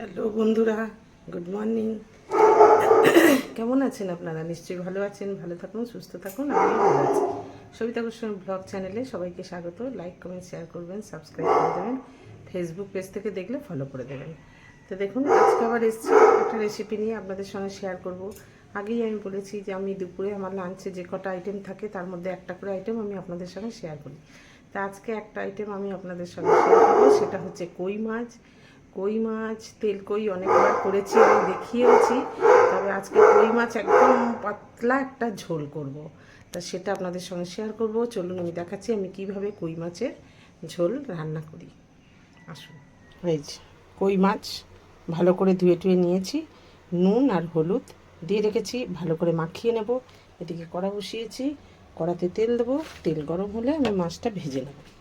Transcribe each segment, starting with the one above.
Hello বন্ধুরা, good morning. কেমন আছেন আপনারা? নিশ্চয়ই ভালো আছেন, ভালো থাকুন, সুস্থ থাকুন আমি ভালো আছি। সবিতা গোস্বামী ব্লগ চ্যানেলে সবাইকে স্বাগত। লাইক কমেন্ট শেয়ার করবেন সাবস্ক্রাইব করে দেবেন ফেসবুক পেজ থেকে দেখলে ফলো করে দেবেন। তো দেখুন, আজকে আবার এসেছি একটা রেসিপি নিয়ে আপনাদের সঙ্গে শেয়ার করব। আগেই আমি বলেছি যে আমি দুপুরে আমার লাঞ্চে যে কটা আইটেম থাকে, তার মধ্যে একটা করে আইটেম আমি আপনাদের সঙ্গে শেয়ার করি। তা আজকে একটা আইটেম আমি আপনাদের সঙ্গে শেয়ার করব, সেটা হচ্ছে কই মাছ। কই মাছ, তেল কই অনেকবার করেছি, আমি দেখিয়েওছি। তবে আজকে কই মাছ একদম পাতলা একটা ঝোল করব। তা সেটা আপনাদের সঙ্গে শেয়ার করব। চলুন আমি দেখাচ্ছি আমি কীভাবে কই মাছের ঝোল রান্না করি। আসুন। যে, কই মাছ ভালো করে ধুয়ে টুয়ে নিয়েছি। নুন আর হলুদ দিয়ে রেখেছি, ভালো করে মাখিয়ে নেব। এদিকে কড়া বসিয়েছি, কড়াতে তেল দেবো। তেল গরম হলে আমি মাছটা ভেজে নেব।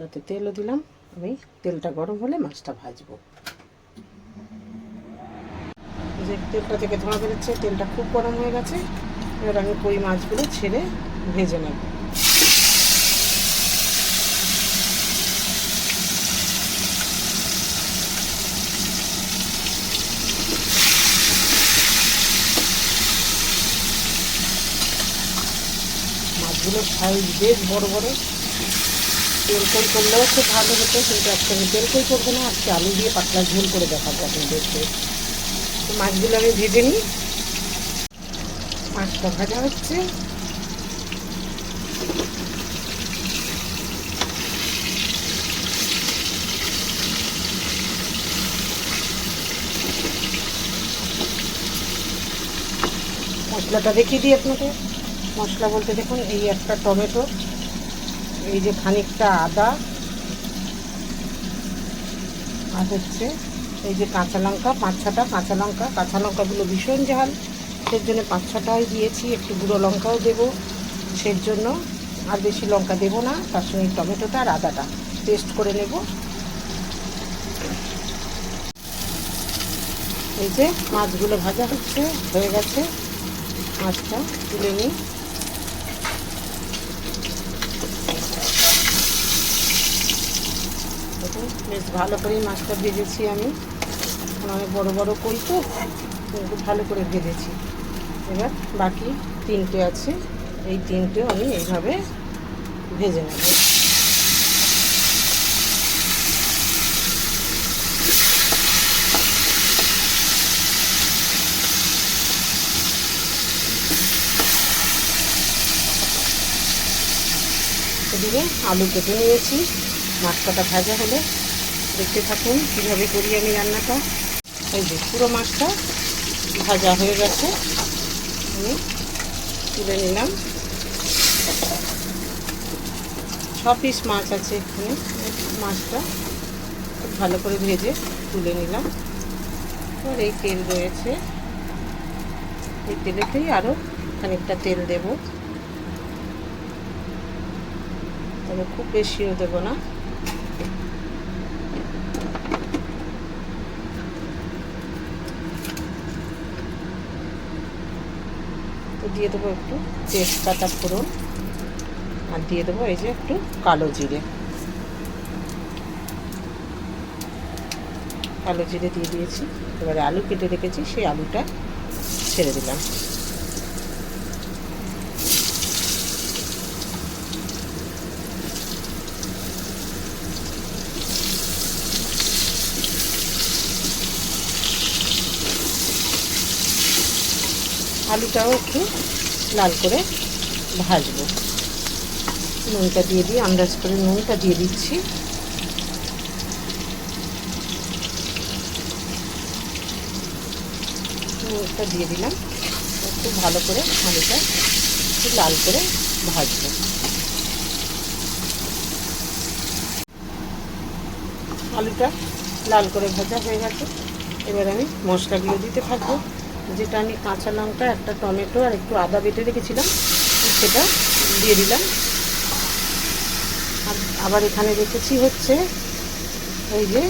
কড়াতে তেলও দিলাম, আমি তেলটা গরম হলে মাছটা ভাজবো। যে তেলটা থেকে ধোঁয়া বেরোচ্ছে, তেলটা খুব গরম হয়ে গেছে, এবার আমি কই মাছগুলো ছেড়ে ভেজে নেব। মাছগুলোর সাইজ বেশ বড় বড়। তেল কই করলেও খুব ভালো হতো, কিন্তু আজকে আমি করব না, আজকে আলু দিয়ে পাতলা ঝোল করে দেখাবো আপনাদেরকে। তো মাছগুলো আমি ভেজে নিই। মাছটা ভাজা হচ্ছে। মশলাটা দেখিয়ে দিই আপনাকে মশলা বলতে দেখুন, এই একটা টমেটো। এই যে খানিকটা আদা আর হচ্ছে এই যে কাঁচা লঙ্কা, পাঁচ ছটা কাঁচা লঙ্কা। কাঁচা লঙ্কাগুলো ভীষণ ঝাল। সেই জন্য পাঁচ ছটাই দিয়েছি, একটু গুঁড়ো লঙ্কাও দেবো। সেই জন্য আর বেশি লঙ্কা দেবো না, তার সঙ্গে টমেটোটা আর আদাটা পেস্ট করে নেব। এই যে মাছগুলো ভাজা হচ্ছে, হয়ে গেছে। মাছটা তুলে নিই। বেশ ভালো করেই মাছটা ভেজেছি আমি। অনেক বড় বড় কই তো ভালো করে ভেজেছি। এবার বাকি তিনটে আছে, এই তিনটে আমি এইভাবে ভেজে নেব। এদিকে আলু কেটে নিয়েছি। মাছটা ভাজা হলে। দেখতে থাকুন কীভাবে করি আমি রান্নাটা। এই যে পুরো মাছটা ভাজা হয়ে গেছে। আমি তুলে নিলাম। ছ পিস মাছ আছে এখানে। মাছটা খুব ভালো করে ভেজে তুলে নিলাম। আর এই তেল রয়েছে। এই তেলেতেই আরও খানিকটা তেল দেব। তবে খুব বেশিও দেবো না। তো দিয়ে দেবো একটু তেজপাতা ফোড়ন আর দিয়ে দেবো এই যে একটু কালো জিরে। কালো জিরে দিয়ে দিয়েছি। এবারে আলু কেটে রেখেছি, সেই আলুটা ছেড়ে দিলাম। আলুটাও একটু লাল করে ভাজবো। নুনটা দিয়ে দিই, আন্দাজ করে নুনটা দিয়ে দিচ্ছি। নুনটা দিয়ে দিলাম। একটু ভালো করে আলুটা একটু লাল করে ভাজবো। আলুটা লাল করে ভাজা হয়ে গেছে। এবার আমি মশলাগুলো দিতে থাকব। যেটা আমি কাঁচা লঙ্কা, একটা টমেটো আর একটু আদা বেটে রেখেছিলাম, সেটা দিয়ে দিলাম। আর আবার এখানে রেখেছি হচ্ছে ওই যে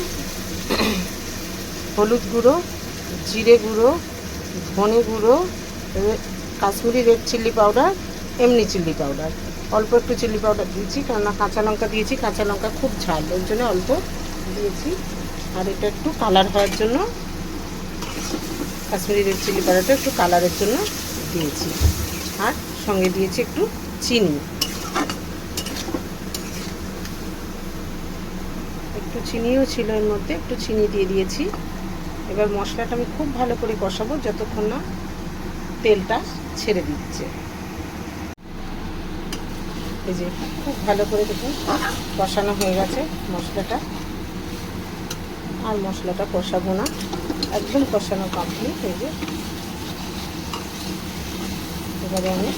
হলুদ গুঁড়ো, জিরে গুঁড়ো, ধনে গুঁড়ো কাশ্মীরি রেড চিল্লি পাউডার, এমনি চিল্লি পাউডার। অল্প একটু চিল্লি পাউডার দিয়েছি, কেননা কাঁচা লঙ্কা দিয়েছি, কাঁচা লঙ্কা খুব ঝাল ওই জন্য অল্প দিয়েছি। আর এটা একটু কালার হওয়ার জন্য কাশ্মীরি রেড চিলি পাউডারটা একটু কালারের জন্য দিয়েছি। আর সঙ্গে দিয়েছি একটু চিনি। একটু চিনিও ছিল এর মধ্যে, একটু চিনি দিয়ে দিয়েছি। এবার মশলাটা আমি খুব ভালো করে কষাবো যতক্ষণ না তেলটা ছেড়ে দিচ্ছে। এই যে খুব ভালো করে দেখুন কষানো হয়ে গেছে মশলাটা। আর মশলাটা কষাবো না। একদম কষানো কমপ্লিট এই যে। এবারে আমি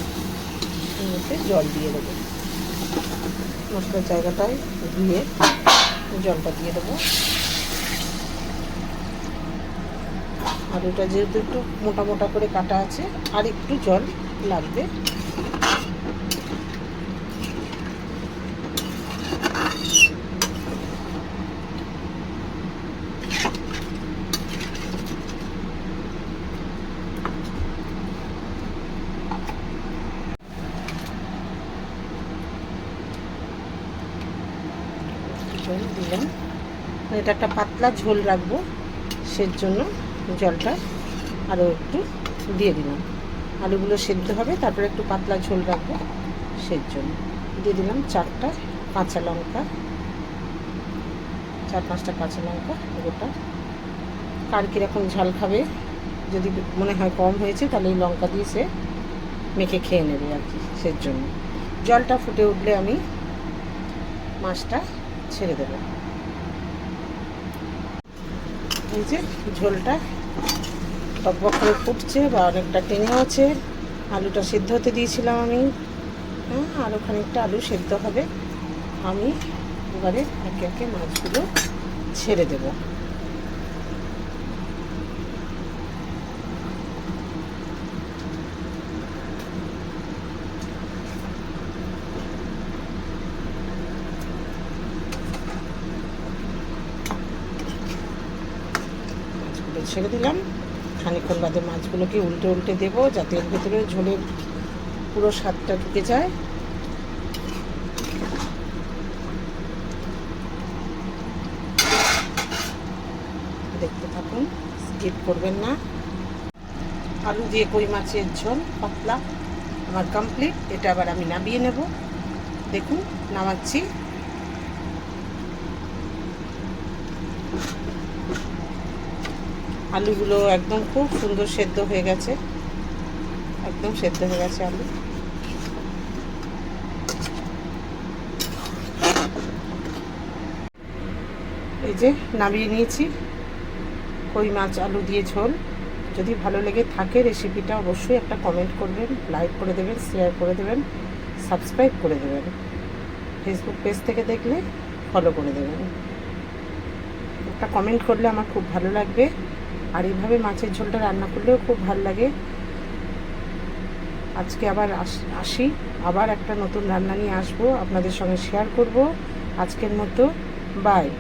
মধ্যে জল দিয়ে দেবো। মশলার জায়গাটায় ধুয়ে জলটা দিয়ে দেবো। আর ওটা যেহেতু একটু মোটা মোটা করে কাটা আছে, আর একটু জল লাগবে। জল দিলাম। এটা একটা পাতলা ঝোল রাখব সের জন্য জলটা আরও একটু দিয়ে দিলাম। আলুগুলো সেদ্ধ হবে, তারপরে একটু পাতলা ঝোল রাখব সের জন্য দিয়ে দিলাম চারটা কাঁচা লঙ্কা, চার পাঁচটা কাঁচা লঙ্কা গোটা। কার কীরকম ঝাল খাবে, যদি মনে হয় কম হয়েছে, তাহলে এই লঙ্কা দিয়ে সে মেখে খেয়ে নেবে আর কি সের জন্য জলটা ফুটে উঠলে আমি মাছটা ছেড়ে দেবো। এই যে ঝোলটা টকবক করে ফুটছে বা অনেকটা টেনে আছে। আলুটা সিদ্ধ হতে দিয়েছিলাম আমি। হ্যাঁ আরও খানিকটা আলু সেদ্ধ হবে। আমি এবারে একে একে মাছগুলো ছেড়ে দেবো মাছগুলো ছেড়ে দিলাম। খানিকক্ষণ বাদে মাছগুলোকে উল্টে উল্টে দেবো যাতে এর ভেতরে ঝোলের পুরো স্বাদটা ঢুকে যায়। দেখতে থাকুন স্কিপ করবেন না। আলু দিয়ে কই মাছের ঝোল, পাতলা, আমার কমপ্লিট এটা আবার আমি নামিয়ে নেব। দেখুন, নামাচ্ছি। আলুগুলো একদম খুব সুন্দর সেদ্ধ হয়ে গেছে। একদম সেদ্ধ হয়ে গেছে আলু। এই যে নামিয়ে নিয়েছি। কই মাছ, আলু দিয়ে ঝোল। যদি ভালো লেগে থাকে রেসিপিটা অবশ্যই একটা কমেন্ট করবেন, লাইক করে দেবেন, শেয়ার করে দেবেন, সাবস্ক্রাইব করে দেবেন। ফেসবুক পেজ থেকে দেখলে ফলো করে দেবেন। একটা কমেন্ট করলে আমার খুব ভালো লাগবে। আর এভাবে মাছের ঝোলটা রান্না করলেও খুব ভালো লাগে। আজকে আবার আস- আসি। আবার একটা নতুন রান্না নিয়ে আসব। আপনাদের সঙ্গে শেয়ার করব। আজকের মতো বাই